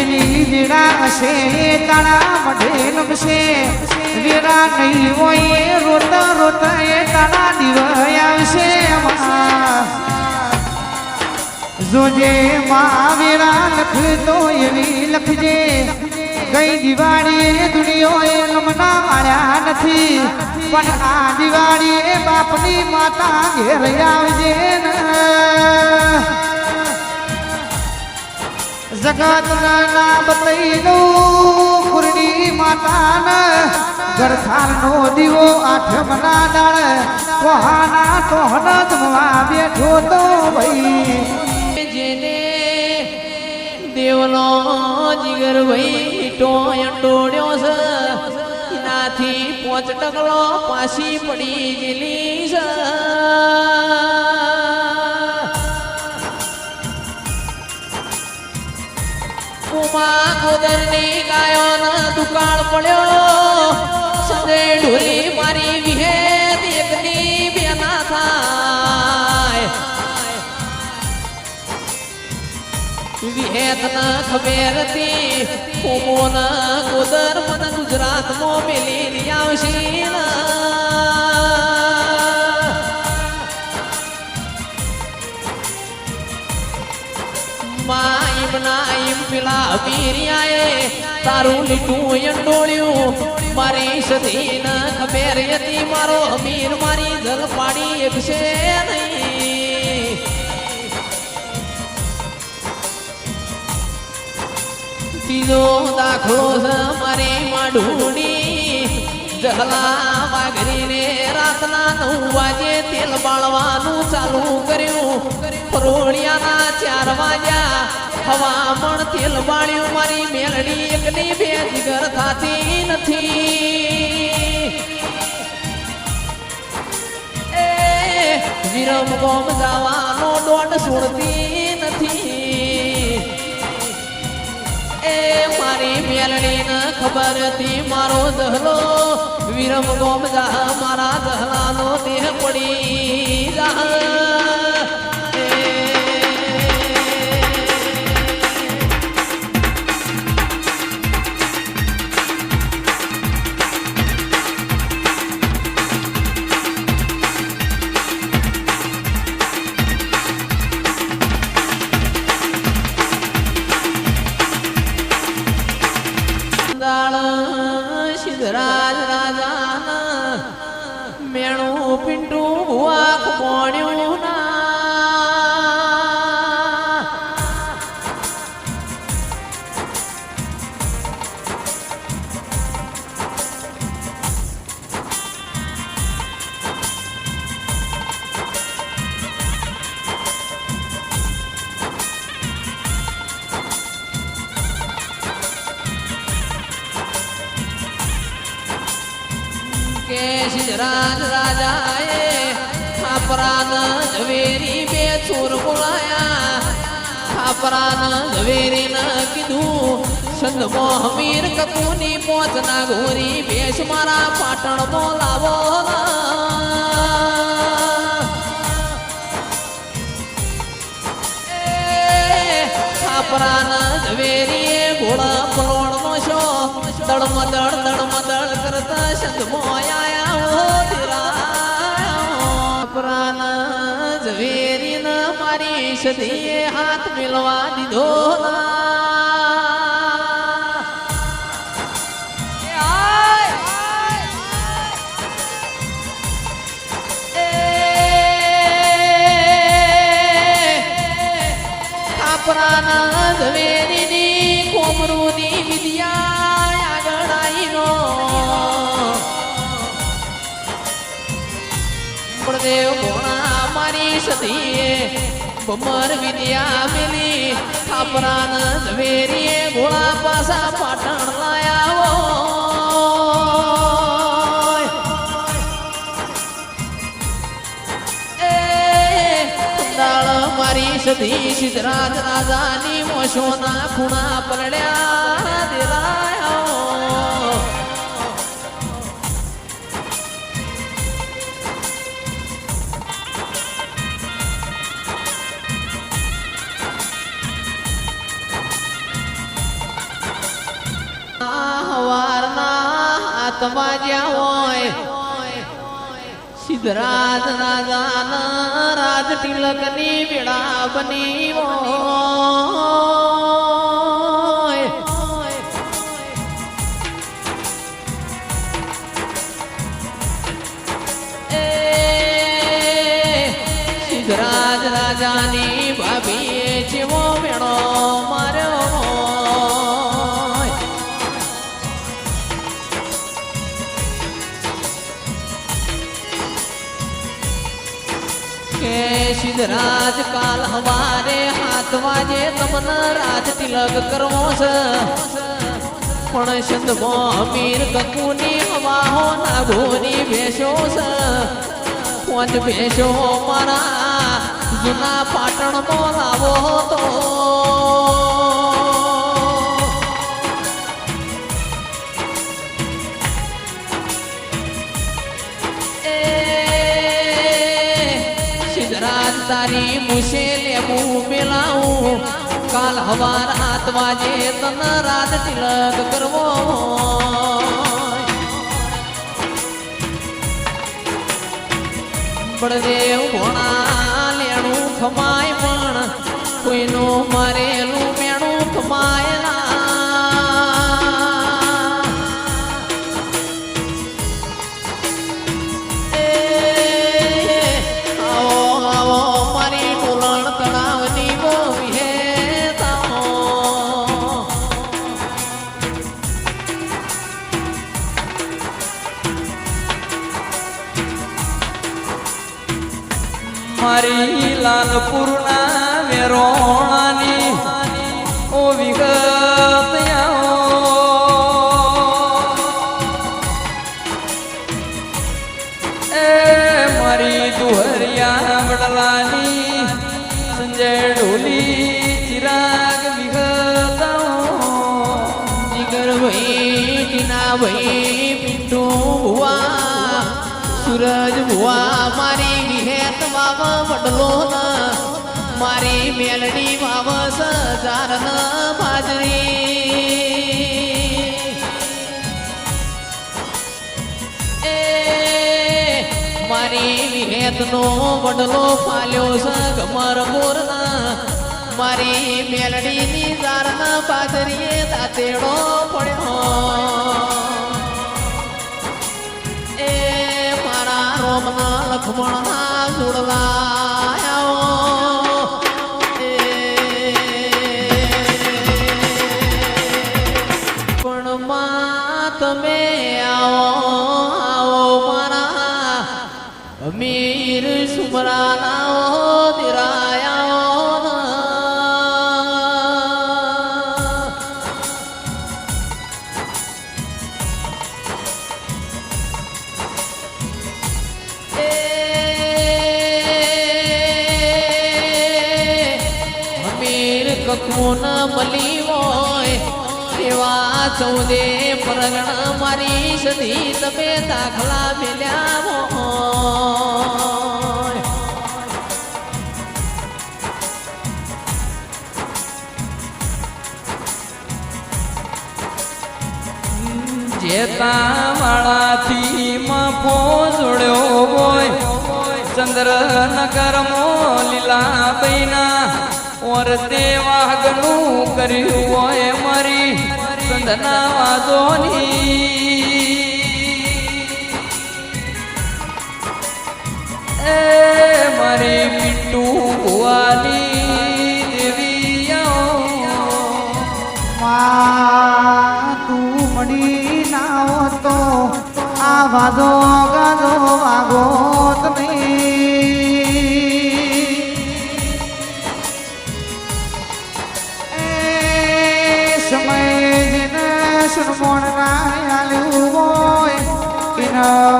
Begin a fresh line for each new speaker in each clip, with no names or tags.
જેની વીરા હશે તારા મઢે લગશે વીરા નહીં હોય રોતા રોતા એ તારા દિવાય આવશે. જોજે માં વીરા લખતો એવી લખજે. ગઈ દિવાળી દુનિયો એ માર્યા નથી. પણ આ દિવાળી બાપની માતા ઘેર આવજે ને. જગત ના બતાઈ કુરડી માતાના ગરખાર નો દીવો આઠમ ના દાળ કોહાના ટોહન જમવા બેઠો તો
જેને દેવનો જીગર ભાઈ ટોય ટોડ્યો છે, એનાથી પોચ ટકલો પાછી પડી ગયેલી છે. ઉમા ગોદરની ગાયોનો દુકાળ પડ્યો. સંજય ઢોલી મારી વિહેત એકની બેના થાય. વિહેત ના ખબર હતી કોમો ના ગોદર મને ના. માઈમ નાઈમ પેલા અમીરિયાએ તારું લીટું અંડોળ્યું મારી સધી ન ખબર હતી, મારો અમીર મારી જલ પાડી એકશે નહીં. ત્રીજો દાખલો છે મારી માડુડી. જહલા વાઘરીને રાતના નવ વાગે તેલ બાળવાનું ચાલુ કર્યું. પરોળિયાના ચાર વાગ્યા હવામણ તેલ બાળ્યું. મારી મેલડી એકની બે જીગર થાતી નથી. વિરમ ગોમ જવાનો દોડ સુણતી નથી. મારી મેલડી ને ખબરથી મારો દહલો વિરમ ગોમ મારા દહલાનો દેહ પડી સિદ્ધરાજ રાજા મેણું પિંટું વાખ મોણ્યું સિદ્ધરાજ રાજાએ ખાપરાન ઝવેરી બે ચોર બોલાયા. ખાપરાન ઝવેરીને કીધું, સંત મોહમીર કપૂની પોચના ઘોરી ભેસ મારા પાટણ બોલાવો ખાપરાના ઝવેરીએ ઘોડા શો દળમદળ દળમદળ કરતા શંદ મોયા ખાપરાના ઝવેરીને મારી સદીએ હાથ મિલવા દીધો ના. એ ઝવેરીની કોમરૂની વિદ્યા આવીનો પ્રદેવ ભોણા મારી સતીએ ભમર વિદ્યા મેલી. ખાપરાન વેરીએ ભોળા પાસા પાટણ લાયા એ મારી સતી સિદ્ધરાજ રાજાની મોશોના ખૂણા પરડ્યા દેરાયો વાજ્યા હોય. સિદ્ધરાજ રાજાના રાજ તિલકની વેળા બની સિદ્ધરાજ રાજાની ભાભીએ જેવો મેળો માર્યો સિદ્ધરાજ કાલ હવારે હાથ વાજે, તમને રાજ તિલક કરવો છે. પણ સંદમો અમીર કકુની હવાહો નાગોની ભેસો છે. પાંચ ભેસો મારા જૂના પાટણમાં લાવો તો તારી મુશે લેવું મેલાવું. કાલ હવાર આત વાજે તન રાત તિલક કરવો. બળદેવ ભોણા લેણું ખમાય પણ કોઈનું મારેલું મેણું ખમાય સૂરજ ભુવા મારી વિહેત વાવ વડલો ના. મારી મેલડી વાવ સજાર ના બાજરી એ, મારી વિહેતનો વડલો પાલ્યો છે ગમર મોરના. મારી મેલડીની ઝારના બાજરીએ દાંતેડો ચૌદે પરગણા મારી સધી તમે દાખલા મેલ્યા
જેતા વાળાથી માફો જોડ્યો હોય ચંદ્રનગર મો લીલા બૈના ઓર દેવાગનું કર્યું હોય મારી. સંધના વાદોની એ મારી પિન્ટુ ભુવાની દેવી
તું મળી ના તો આ વાદો ગાદો વાગો.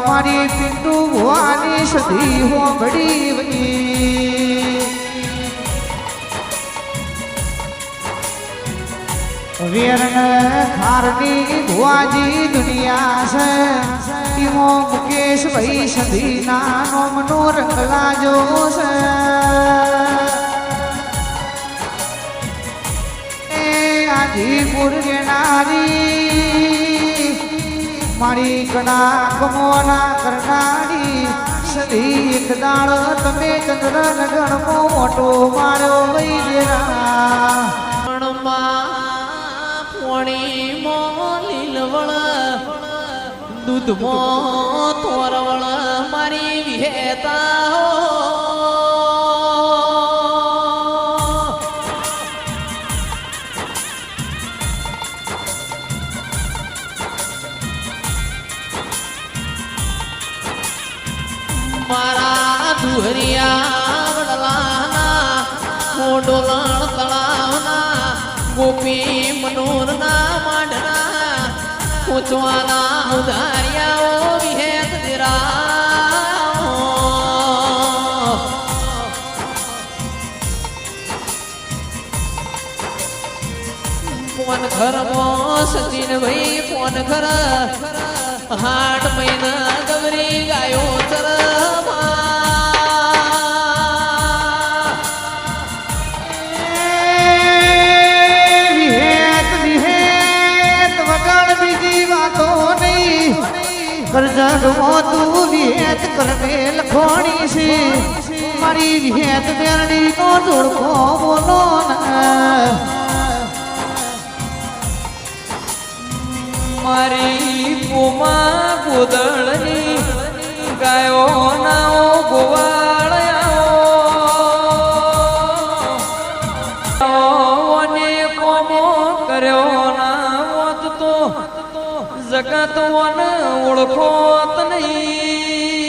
મારી પિંડુ ભવાની સધી હો બડી વઈ વીરન ખારની ભુવાજી દુનિયા છે ઈમો મુકેશ ભાઈ સધી નાનો મનોરંગ લાજો છે એ આજીપુર ગેનારી મારી કડા કમોના કરનારી. સધી એક દાળ તમે ચંદ્ર નગરમો મોટો મારો
પણમાં પોણીમાં લીલવળ, દૂધમાં તોરવળ મારી વિહેતા હો. મોઢોલણ તળાવના ગોપી મનોરના માંડના પૂછવાના ઉધારિયાઓ વિહેત દિરાઓ. પોન મો સચિન ભાઈ પોન ઘર હાટ મહિના
કરજણ તું વિહેત કરને લખોણી છે. મારી વિહેત બેરડી નો જોડકો બોલો
મારી પોમા ગોદળની ગાયો નાઓ ગોવાળયાઓ જગત વન ઓળખોત નહીં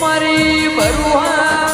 મારી બરુહાળોની